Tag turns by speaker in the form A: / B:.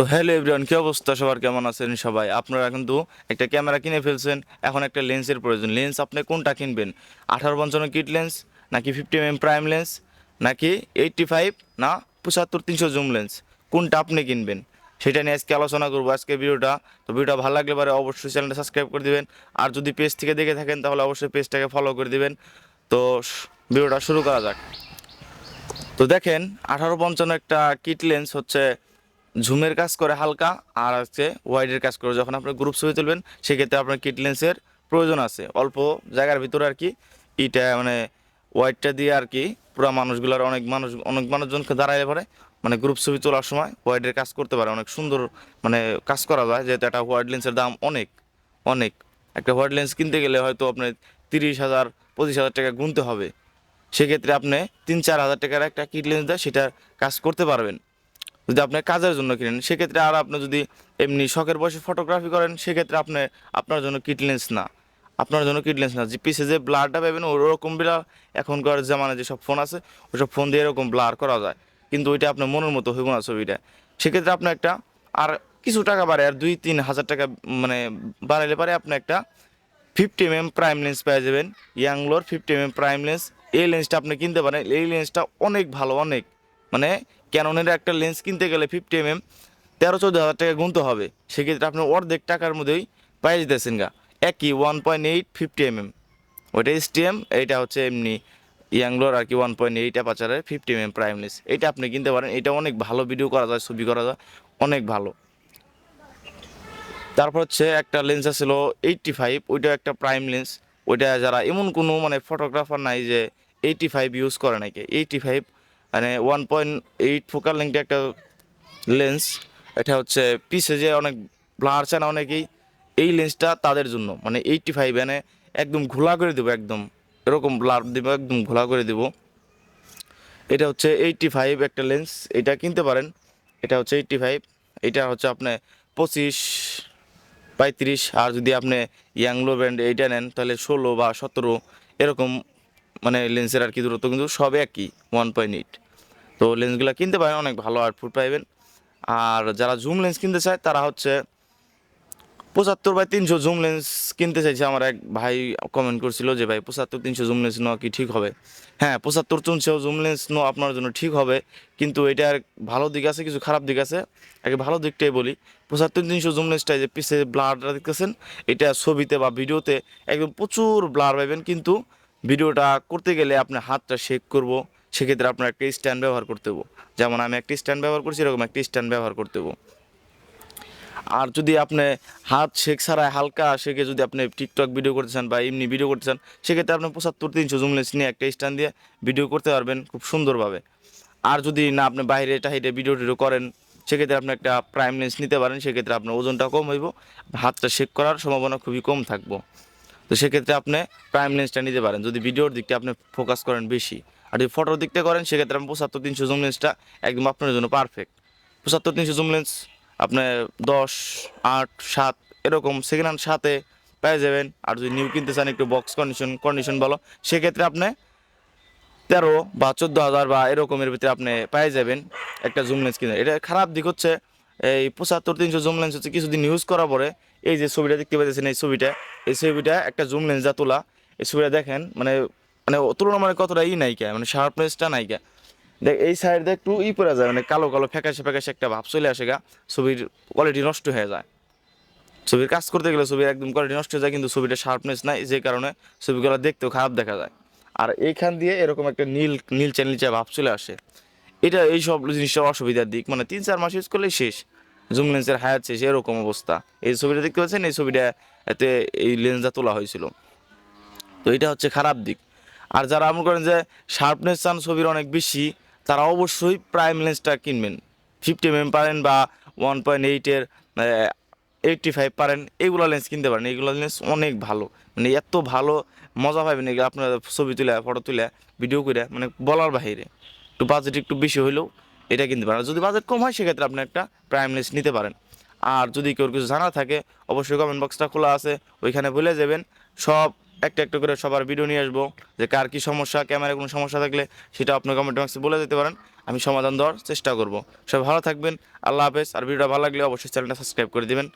A: তো hello everyone, কী অবস্থা? সবার কেমন আছেন সবাই? আপনারা কিন্তু একটা ক্যামেরা কিনে ফেলছেন, এখন একটা লেন্সের প্রয়োজন। লেন্স আপনি কোনটা কিনবেন? আঠারো পঞ্চান্ন কিট লেন্স, নাকি ফিফটি এম প্রাইম লেন্স, নাকি এইটটি ফাইভ না পঁচাত্তর তিনশো জুম লেন্স? কোনটা আপনি কিনবেন? সেটা নিয়ে আজকে আলোচনা করব আজকে ভিডিওটা। তো ভিডিওটা ভালো লাগলে পরে অবশ্যই চ্যানেলটা সাবস্ক্রাইব করে দিবেন। আর যদি পেজ থেকে দেখে থাকেন, তাহলে অবশ্যই পেজটাকে ফলো করে দিবেন। তো ভিডিওটা শুরু করা যাক। তো দেখেন, আঠারো পঞ্চান্ন একটা কিট লেন্স হচ্ছে ঝুমের কাজ করে হালকা আর হচ্ছে ওয়াইডের কাজ করে। যখন আপনি গ্রুপ ছবি তুলবেন, সেক্ষেত্রে আপনার কিট লেন্সের প্রয়োজন আছে। অল্প জায়গার ভিতরে আর কি ইটা মানে ওয়াইডটা দিয়ে আর কি পুরো মানুষগুলোর অনেক মানুষ, অনেক মানুষজনকে দাঁড়াইলে পরে মানে গ্রুপ ছবি তোলার সময় ওয়াইডের কাজ করতে পারে। অনেক সুন্দর মানে কাজ করা যায়, যেহেতু একটা ওয়াইড লেন্সের দাম অনেক অনেক। একটা হোয়াইট লেন্স কিনতে গেলে হয়তো আপনার তিরিশ হাজার, পঁচিশ হাজার টাকা গুনতে হবে। সেক্ষেত্রে আপনি তিন চার হাজার টাকার একটা কিট লেন্স দেয় সেটা কাজ করতে পারবেন। যদি আপনি কাজের জন্য কিনেন, সেক্ষেত্রে আর আপনি যদি এমনি শখের বয়সে ফটোগ্রাফি করেন, সেক্ষেত্রে আপনি, আপনার জন্য কিট লেন্স না। আপনার জন্য কিট লেন্স না। যে পিছে যে ব্লারটা পাবেন ওরকম ব্লার এখনকার জামানায় যেসব ফোন আছে, ওইসব ফোন দিয়ে এরকম ব্লার করা যায়। কিন্তু ওইটা আপনার মনের মতো হইব না ছবিটা। সেক্ষেত্রে আপনি একটা, আর কিছু টাকা বাড়ে, আর দুই তিন হাজার টাকা মানে বাড়াইলে পারে আপনি একটা fifty M M prime lens পেয়ে যাবেন। ইয়াংলোর fifty M M prime lens এই লেন্সটা আপনি কিনতে পারেন। এই লেন্সটা অনেক ভালো, অনেক। মানে ক্যাননের একটা লেন্স কিনতে গেলে ফিফটি এম এম তেরো চোদ্দ হাজার টাকা গুনতে হবে। সেক্ষেত্রে আপনি অর্ধেক টাকার মধ্যেই পেয়ে যেতেছেন গা। একই one point eight fifty M M ওইটা এম এইটা হচ্ছে এমনি ইয়াংলোর আর কি one point eight অ্যাপাচারের fifty M M prime lens এটা আপনি কিনতে পারেন। এটা অনেক ভালো ভিডিও করা যায়, ছবি করা যায়। অনেক ভালো। তারপর হচ্ছে একটা লেন্স ছিল এইটটি ফাইভ ওইটা একটা প্রাইম লেন্স ওইটা যারা এমন কোনো মানে ফটোগ্রাফার নাই যে এইটটি ফাইভ ইউজ করে নাকি। এইটটি ফাইভ মানে ওয়ান পয়েন্ট এইট ফোকাল লেন্থে একটা লেন্স এটা হচ্ছে পিসে যে অনেক ব্লার চায় না অনেকেই, এই লেন্সটা তাদের জন্য। মানে এইটটি ফাইভ মানে একদম ঘোলা করে দেবো, একদম এরকম ব্লার দেবো, একদম ঘোলা করে দেবো। এটা হচ্ছে এইটটি ফাইভ একটা লেন্স এটা কিনতে পারেন। এটা হচ্ছে এইটটি ফাইভ এটা হচ্ছে আপনি পঁচিশ পঁয়ত্রিশ, আর যদি আপনি ইয়াংলো ব্র্যান্ড এইটা নেন, তাহলে ষোলো বা সতেরো, এরকম মানে লেন্সের আর কি দূরত্ব কিন্তু সব একই ওয়ান পয়েন্ট এইট তো লেন্সগুলো কিনতে পারেন, অনেক ভালো আউটপুট পাইবেন। আর যারা জুম লেন্স কিনতে চায়, তারা হচ্ছে পঁচাত্তর বাই তিনশো জুম লেন্স কিনতে চাইছে। আমার এক ভাই কমেন্ট করছিল যে, ভাই, পঁচাত্তর তিনশো জুম লেন্স নেওয়া কি ঠিক হবে? হ্যাঁ পঁচাত্তর তিনশো জুম লেন্স নেওয়া আপনার জন্য ঠিক হবে। কিন্তু এটার ভালো দিক আছে, কিছু খারাপ দিক আছে। আগে ভালো দিকটাই বলি। পঁচাত্তর তিনশো জুম লেন্সটা যে পিছে ব্লারটা দেখতেছেন, এটা ছবিতে বা ভিডিওতে একদম প্রচুর ব্লার পাবেন কিন্তু ভিডিওটা করতে গেলে আপনার হাতটা শেক করব। সেক্ষেত্রে আপনার একটা স্ট্যান্ড ব্যবহার করতে হব। যেমন আমি একটা স্ট্যান্ড ব্যবহার করছি, এরকম একটা স্ট্যান্ড ব্যবহার করতে হব। আর যদি আপনি হাত শেক ছাড়াই হালকা শেখে যদি আপনি টিকটক ভিডিও করতে চান বা এমনি ভিডিও করতে চান, সেক্ষেত্রে আপনি পঁচাত্তর তিনশো জুম লেন্স নিয়ে একটা স্ট্যান্ড দিয়ে ভিডিও করতে পারবেন খুব সুন্দরভাবে। আর যদি না আপনি বাইরে টাহিটে ভিডিও টিডিও করেন, সেক্ষেত্রে আপনি একটা প্রাইম লেন্স নিতে পারেন, সেক্ষেত্রে আপনার ওজনটা কম হইব। হাতটা শেক করার সম্ভাবনা খুবই কম থাকব। তো সেক্ষেত্রে আপনি প্রাইম লেন্সটা নিতে পারেন। যদি ভিডিওর দিকটা আপনি ফোকাস করেন বেশি, আর যদি ফটোর দিকটা করেন, সেক্ষেত্রে আপনি পঁচাত্তর তিনশো জুম লেন্সটা একদম আপনার জন্য পারফেক্ট পঁচাত্তর তিনশো জুম লেন্স আপনি দশ, আট, সাত, এরকম সেকেন্ড হ্যান্ড সাথে পেয়ে যাবেন। আর যদি নিউ কিনতে চান, একটু বক্স কন্ডিশন কন্ডিশন ভালো, সেক্ষেত্রে আপনি তেরো বা চোদ্দ হাজার বা এরকমের ভিতরে আপনি পেয়ে যাবেন একটা জুম লেন্স কিনে। এটা খারাপ দিক হচ্ছে এই পঁচাত্তর, তিনশো জুম লেন্স হচ্ছে কিছুদিন ইউজ করার পরে এই যে ছবিটা দেখতে পাচ্ছেন এই ছবিটা এই ছবিটা একটা জুম লেন্স যা তোলা, এই ছবিটা দেখেন মানে মানে তুলনা মানে কতটা ই নাইকা মানে শার্পনেসটা নাইকা দেখ, এই সাইডে একটু ই পড়ে যায় মানে কালো কালো, ফ্যাকাশে ফ্যাকাশে একটা ভাব চলে আসে গা, ছবির কোয়ালিটি নষ্ট হয়ে যায়। ছবির কাজ করতে গেলে ছবির একদম কোয়ালিটি নষ্ট হয়ে যায়, কিন্তু ছবিটা শার্পনেস নাই, যে কারণে ছবিগুলো দেখতেও খারাপ দেখা যায়। আর এইখান দিয়ে এরকম একটা নীল নীলচে নীলচে ভাব চলে আসে। এটা এই সব জিনিসটার অসুবিধার দিক। মানে তিন, চার মাস ইউজ করলেই শেষ। জুম লেন্সের হায়াত শেষ, এরকম অবস্থা। এই ছবিটা দেখতে পাচ্ছেন? এই ছবিটা এতে এই লেন্সটা তোলা হয়েছিল। তো এটা হচ্ছে খারাপ দিক। আর যারা মনে করেন যে শার্পনেস চান ছবির অনেক বেশি, তারা অবশ্যই প্রাইম লেন্সটা কিনবেন। ফিফটি এম পারেন বা ওয়ান পয়েন্ট এইটের এইটটি ফাইভ পারেন এইগুলো লেন্স কিনতে পারেন। এইগুলো লেন্স অনেক ভালো। মানে এত ভালো, মজা পাবেন এগুলো আপনার ছবি তুলে ফটো তুলে ভিডিও করে মানে বলার বাইরে একটু বাজেট একটু বেশি হইলেও এটা কিনতে পারেন। যদি বাজেট কম হয়, সেক্ষেত্রে আপনি একটা প্রাইম লেন্স নিতে পারেন। আর যদি কেউ কিছু জানা থাকে, অবশ্যই কমেন্ট বক্সটা খোলা আছে, ওইখানে বলে যাবেন। সব একটা একটা করে সবার ভিডিও নিয়ে আসব যে কার কী সমস্যা ক্যামেরায় কোনো সমস্যা থাকলে সেটা আপনি কমেন্ট বক্সে বলে দিতে পারেন। আমি সমাধান দেওয়ার চেষ্টা করব। সব ভালো থাকবেন, আল্লাহ হাফেজ। আর ভিডিওটা ভালো লাগলে অবশ্যই চ্যানেলটা সাবস্ক্রাইব করে দিবেন।